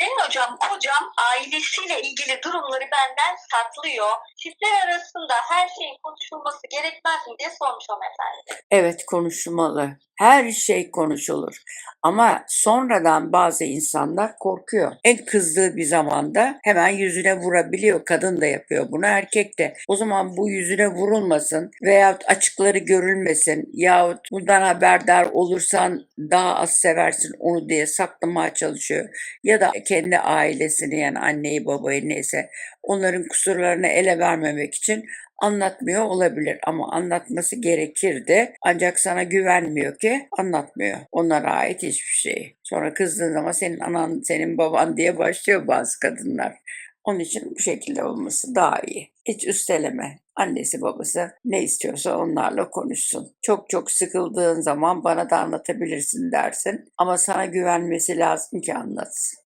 Senin hocam kocam ailesiyle ilgili durumları benden saklıyor. Çiftler arasında her şeyin konuşulması gerekmez mi diye sormuş hanımefendi. Evet konuşulmalı. Her şey konuşulur. Ama sonradan bazı insanlar korkuyor. En kızdığı bir zamanda hemen yüzüne vurabiliyor. Kadın da yapıyor bunu, erkek de. O zaman bu yüzüne vurulmasın veyahut açıkları görülmesin yahut bundan haberdar olursan daha az seversin onu diye saklamaya çalışıyor. Ya da kendi ailesini yani anneyi babayı neyse onların kusurlarını ele vermemek için anlatmıyor olabilir ama anlatması gerekirdi. Ancak sana güvenmiyor ki anlatmıyor. Onlara ait hiçbir şey. Sonra kızdığın zaman senin anan, senin baban diye başlıyor bazı kadınlar. Onun için bu şekilde olması daha iyi. Hiç üsteleme. Annesi babası ne istiyorsa onlarla konuşsun. Çok çok sıkıldığın zaman bana da anlatabilirsin dersin. Ama sana güvenmesi lazım ki anlatsın.